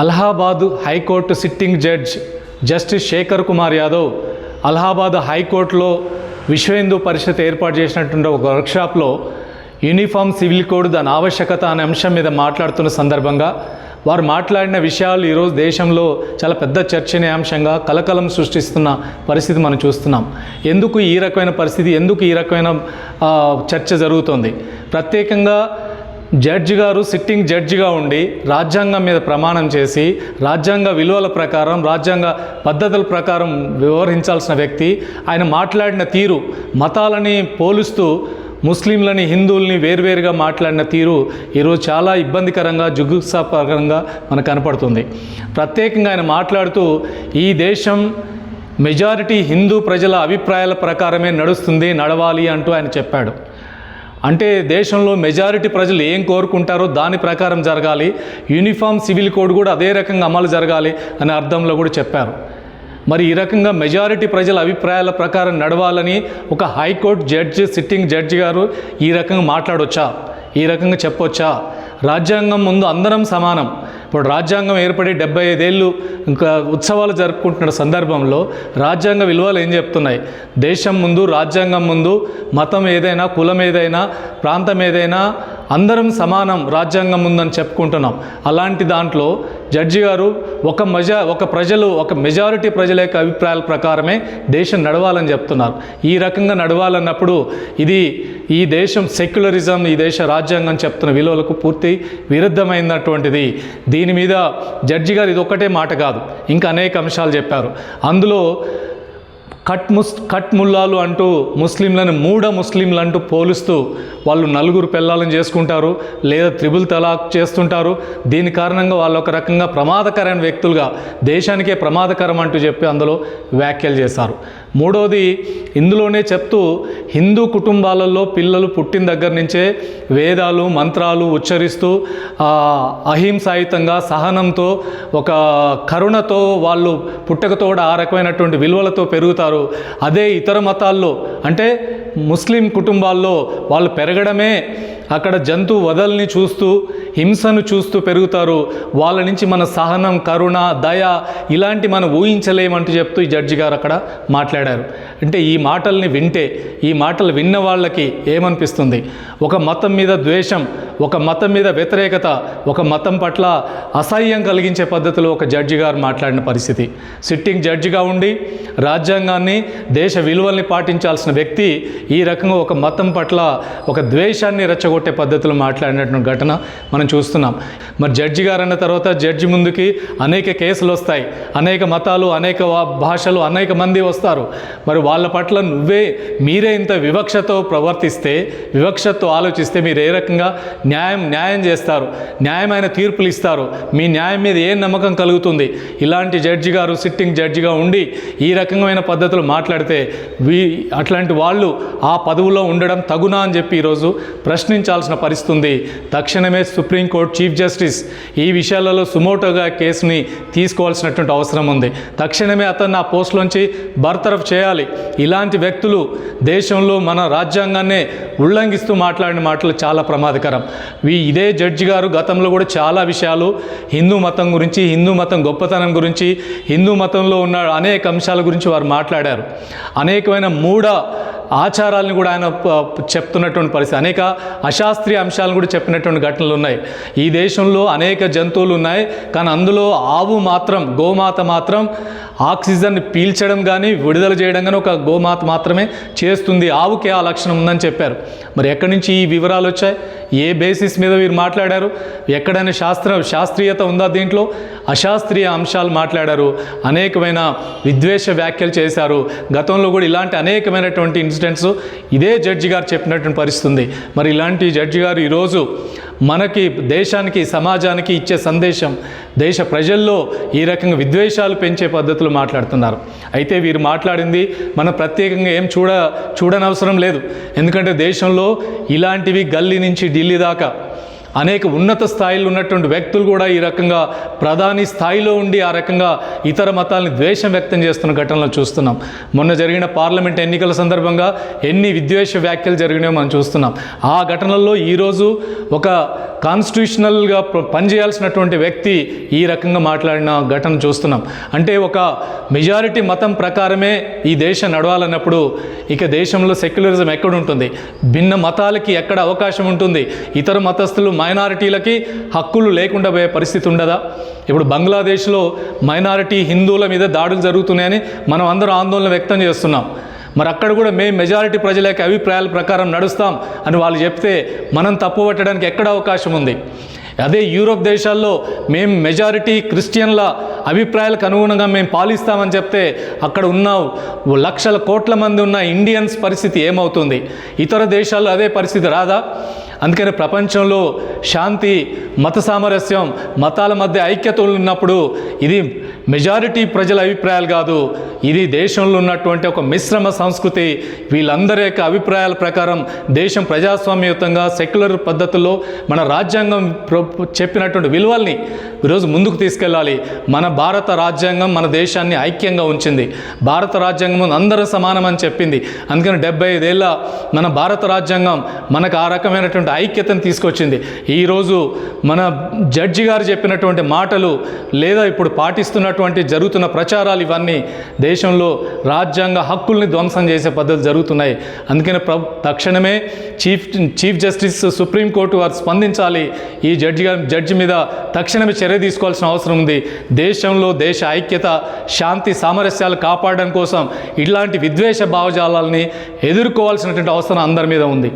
Allahabad high court sitting judge justice Shekhar Kumar Yadav Allahabad హైకోర్టులో విశ్వ హిందూ పరిషత్ ఏర్పాటు చేసినటువంటి ఒక వర్క్షాప్లో యూనిఫామ్ సివిల్ కోడ్ దాని ఆవశ్యకత అనే అంశం మీద మాట్లాడుతున్న సందర్భంగా వారు మాట్లాడిన విషయాలు ఈరోజు దేశంలో చాలా పెద్ద చర్చనీయాంశంగా కలకలం సృష్టిస్తున్న పరిస్థితి మనం చూస్తున్నాం. ఎందుకు ఈ రకమైన పరిస్థితి ఎందుకు ఈ రకమైన చర్చ జరుగుతుంది? ప్రత్యేకంగా జడ్జి గారు సిట్టింగ్ జడ్జిగా ఉండి రాజ్యాంగం మీద ప్రమాణం చేసి రాజ్యాంగ విలువల ప్రకారం రాజ్యాంగ పద్ధతుల ప్రకారం వ్యవహరించాల్సిన వ్యక్తి. ఆయన మాట్లాడిన తీరు మతాలని పోలుస్తూ ముస్లింలని హిందువుల్ని వేర్వేరుగా మాట్లాడిన తీరు ఈరోజు చాలా ఇబ్బందికరంగా జుగుప్సాపరంగా మనకు కనపడుతుంది. ప్రత్యేకంగా ఆయన మాట్లాడుతూ ఈ దేశం మెజారిటీ హిందూ ప్రజల అభిప్రాయాల ప్రకారమే నడుస్తుంది నడవాలి అంటూ ఆయన చెప్పాడు. అంటే దేశంలో మెజారిటీ ప్రజలు ఏం కోరుకుంటారో దాని ప్రకారం జరగాలి. యూనిఫామ్ సివిల్ కోడ్ కూడా అదే రకంగా అమలు జరగాలి అనే అర్థంలో కూడా చెప్పారు. మరి ఈ రకంగా మెజారిటీ ప్రజల అభిప్రాయాల ప్రకారం నడవాలని ఒక హైకోర్టు జడ్జి సిట్టింగ్ జడ్జి గారు ఈ రకంగా మాట్లాడొచ్చా? ఈ రకంగా చెప్పొచ్చా? రాజ్యాంగం ముందు అందరం సమానం. ఇప్పుడు రాజ్యాంగం ఏర్పడి డెబ్బై ఐదేళ్ళు ఇంకా ఉత్సవాలు జరుపుకుంటున్న సందర్భంలో రాజ్యాంగ విలువలు ఏం చెప్తున్నాయి? దేశం ముందు రాజ్యాంగం ముందు మతం ఏదైనా కులం ఏదైనా ప్రాంతం ఏదైనా అందరం సమానం రాజ్యాంగం ఉందని చెప్పుకుంటున్నాం. అలాంటి దాంట్లో జడ్జి గారు ఒక మెజా ఒక ప్రజలు ఒక మెజారిటీ ప్రజల యొక్క అభిప్రాయాల ప్రకారమే దేశం నడవాలని చెప్తున్నారు. ఈ రకంగా నడవాలన్నప్పుడు ఇది ఈ దేశం సెక్యులరిజం ఈ దేశ రాజ్యాంగం చెప్తున్న విలువలకు పూర్తి విరుద్ధమైనటువంటిది. దీని మీద జడ్జి గారు ఇది ఒక్కటే మాట కాదు. ఇంకా అనేక అంశాలు చెప్పారు. అందులో కట్ ముస్ కట్ ముల్లాలు అంటూ ముస్లింలను మూఢ ముస్లింలు అంటూ పోలుస్తూ వాళ్ళు నలుగురు పిల్లలను చేసుకుంటారు లేదా త్రిబుల్ తలాక్ చేస్తుంటారు. దీని కారణంగా వాళ్ళు ఒక రకంగా ప్రమాదకరమైన వ్యక్తులుగా దేశానికే ప్రమాదకరం అంటూ చెప్పి అందులో వ్యాఖ్యలు చేశారు. మూడోది ఇందులోనే చెప్తూ హిందూ కుటుంబాలలో పిల్లలు పుట్టిన దగ్గర నుంచే వేదాలు మంత్రాలు ఉచ్చరిస్తూ అహింసాయుతంగా సహనంతో ఒక కరుణతో వాళ్ళు పుట్టకతో కూడా ఆ రకమైనటువంటి విలువలతో పెరుగుతారు. అదే ఇతర మతాల్లో. అంటే ముస్లిం కుటుంబాల్లో వాళ్ళు పెరగడమే అక్కడ జంతు వదల్ని చూస్తూ హింసను చూస్తూ పెరుగుతారు. వాళ్ళ నుంచి మన సహనం కరుణ దయ ఇలాంటి మనం ఊహించలేమంటూ చెప్తూ ఈ జడ్జి గారు అక్కడ మాట్లాడారు. అంటే ఈ మాటల్ని వింటే ఈ మాటలు విన్న వాళ్ళకి ఏమనిపిస్తుంది? ఒక మతం మీద ద్వేషం ఒక మతం మీద వ్యతిరేకత ఒక మతం పట్ల అసహ్యం కలిగించే పద్ధతిలో ఒక జడ్జి గారు మాట్లాడిన పరిస్థితి. సిట్టింగ్ జడ్జిగా ఉండి రాజ్యాంగాన్ని దేశ విలువల్ని పాటించాల్సిన వ్యక్తి ఈ రకంగా ఒక మతం పట్ల ఒక ద్వేషాన్ని రెచ్చగొట్టే పద్ధతిలో మాట్లాడినటువంటి ఘటన మనం చూస్తున్నాం. మరి జడ్జి గారు అన్న తర్వాత జడ్జి ముందుకి అనేక కేసులు వస్తాయి. అనేక మతాలు అనేక భాషలు అనేక మంది వస్తారు. మరి వాళ్ళ పట్ల నువ్వే మీరే ఇంత వివక్షతో ప్రవర్తిస్తే వివక్షతో ఆలోచిస్తే మీరు ఏ రకంగా న్యాయం న్యాయం చేస్తారు? న్యాయమైన తీర్పులు ఇస్తారు. మీ న్యాయం మీద ఏ నమ్మకం కలుగుతుంది? ఇలాంటి జడ్జి గారు సిట్టింగ్ జడ్జిగా ఉండి ఈ రకమైన పద్ధతులు మాట్లాడితే వీ అట్లాంటి వాళ్ళు ఆ పదవులో ఉండడం తగునా అని చెప్పి ఈరోజు ప్రశ్నించాల్సిన పరిస్థితి ఉంది తక్షణమే సుప్రీంకోర్టు చీఫ్ జస్టిస్ ఈ విషయాలలో సుమోటోగా కేసుని తీసుకోవాల్సినటువంటి అవసరం ఉంది. తక్షణమే అతన్ని ఆ పోస్టులోంచి బర్తరఫ్ చేయాలి. ఇలాంటి వ్యక్తులు దేశంలో మన రాజ్యాంగాన్నే ఉల్లంఘిస్తూ మాట్లాడిన మాటలు చాలా ప్రమాదకరం. వీ ఇదే జడ్జి గారు గతంలో కూడా చాలా విషయాలు హిందూ మతం గురించి హిందూ మతం గొప్పతనం గురించి హిందూ మతంలో ఉన్న అనేక అంశాల గురించి వారు మాట్లాడారు. అనేకమైన మూఢ ఆచారాలను కూడా ఆయన చెప్తున్నటువంటి పరిస్థితి. అనేక అశాస్త్రీయ అంశాలను కూడా చెప్పినటువంటి ఘటనలు ఉన్నాయి. ఈ దేశంలో అనేక జంతువులు ఉన్నాయి. కానీ అందులో ఆవు మాత్రం గోమాత మాత్రం ఆక్సిజన్ పీల్చడం కానీ విడుదల చేయడం కానీ ఒక గోమాత మాత్రమే చేస్తుంది. ఆవుకి ఆ లక్షణం ఉందని చెప్పారు. మరి ఎక్కడి నుంచి ఈ వివరాలు వచ్చాయి? ఏ బేసిస్ మీద వీరు మాట్లాడారు? ఎక్కడైనా శాస్త్ర శాస్త్రీయత ఉందా దీంట్లో? అశాస్త్రీయ అంశాలు మాట్లాడారు. అనేకమైన విద్వేష వ్యాఖ్యలు చేశారు. గతంలో కూడా ఇలాంటి అనేకమైనటువంటి ఇన్సిడెంట్స్ ఇదే జడ్జి గారు చెప్పినటువంటి పరిస్థితి ఉంది మరి ఇలాంటి జడ్జి గారు ఈరోజు మనకి దేశానికి సమాజానికి ఇచ్చే సందేశం దేశ ప్రజల్లో ఈ రకంగా విద్వేషాలు పెంచే పద్ధతులు మాట్లాడుతున్నారు. అయితే వీరు మాట్లాడింది మనం ప్రత్యేకంగా ఏం చూడ చూడనవసరం లేదు. ఎందుకంటే దేశంలో ఇలాంటివి గల్లీ నుంచి ఢిల్లీ దాకా అనేక ఉన్నత స్థాయిలో ఉన్నటువంటి వ్యక్తులు కూడా ఈ రకంగా ప్రధాని స్థాయిలో ఉండి ఆ రకంగా ఇతర మతాలని ద్వేషం వ్యక్తం చేస్తున్న ఘటనలు చూస్తున్నాం. మొన్న జరిగిన పార్లమెంట్ ఎన్నికల సందర్భంగా ఎన్ని విద్వేష వ్యాఖ్యలు జరిగినాయో మనం చూస్తున్నాం. ఆ ఘటనల్లో ఈరోజు ఒక కాన్స్టిట్యూషనల్గా పనిచేయాల్సినటువంటి వ్యక్తి ఈ రకంగా మాట్లాడిన ఘటన చూస్తున్నాం. అంటే ఒక మెజారిటీ మతం ప్రకారమే ఈ దేశం నడవాలన్నప్పుడు ఇక దేశంలో సెక్యులరిజం ఎక్కడ ఉంటుంది భిన్న మతాలకి ఎక్కడ అవకాశం ఉంటుంది? ఇతర మతస్థులు మైనారిటీలకి హక్కులు లేకుండా పోయే పరిస్థితి ఉండదా? ఇప్పుడు బంగ్లాదేశ్లో మైనారిటీ హిందువుల మీద దాడులు జరుగుతున్నాయని మనం అందరూ ఆందోళన వ్యక్తం చేస్తున్నాం. మరి అక్కడ కూడా మేము మెజారిటీ ప్రజల యొక్క అభిప్రాయాల ప్రకారం నడుస్తాం అని వాళ్ళు చెప్తే మనం తప్పు పట్టడానికి ఎక్కడ అవకాశం ఉంది? అదే యూరోప్ దేశాల్లో మేము మెజారిటీ క్రిస్టియన్ల అభిప్రాయాలకు అనుగుణంగా మేము పాలిస్తామని చెప్తే అక్కడ ఉన్న లక్షల కోట్ల మంది ఉన్న ఇండియన్స్ పరిస్థితి ఏమవుతుంది? ఇతర దేశాల్లో అదే పరిస్థితి రాదా? అందుకని ప్రపంచంలో శాంతి మత సామరస్యం మతాల మధ్య ఐక్యత ఉన్నప్పుడు ఇది మెజారిటీ ప్రజల అభిప్రాయాలు కాదు. ఇది దేశంలో ఉన్నటువంటి ఒక మిశ్రమ సంస్కృతి. వీళ్ళందరి యొక్క అభిప్రాయాల ప్రకారం దేశం ప్రజాస్వామ్యయుతంగా సెక్యులర్ పద్ధతుల్లో మన రాజ్యాంగం చెప్పినటువంటి విలువల్ని ఈరోజు ముందుకు తీసుకెళ్ళాలి. మన భారత రాజ్యాంగం మన దేశాన్ని ఐక్యంగా ఉంచింది. భారత రాజ్యాంగం అందరూ సమానం అని చెప్పింది. అందుకని డెబ్బై ఐదేళ్ళ మన భారత రాజ్యాంగం మనకు ఆ రకమైనటువంటి ఐక్యతను తీసుకొచ్చింది. ఈరోజు మన జడ్జి గారు చెప్పినటువంటి మాటలు లేదా ఇప్పుడు పాటిస్తున్నటువంటి జరుగుతున్న ప్రచారాలు ఇవన్నీ దేశంలో రాజ్యాంగ హక్కుల్ని ధ్వంసం చేసే పద్ధతులు జరుగుతున్నాయి. అందుకని ప్ర తక్షణమే చీఫ్ చీఫ్ జస్టిస్ సుప్రీంకోర్టు వారు స్పందించాలి. ఈ జడ్జి గారి జడ్జి మీద తక్షణమే చర్య తీసుకోవాల్సిన అవసరం ఉంది. దేశంలో దేశ ఐక్యత శాంతి సామరస్యాలు కాపాడడం కోసం ఇలాంటి విద్వేష భావజాలాల్ని ఎదుర్కోవాల్సినటువంటి అవసరం అందరి మీద ఉంది.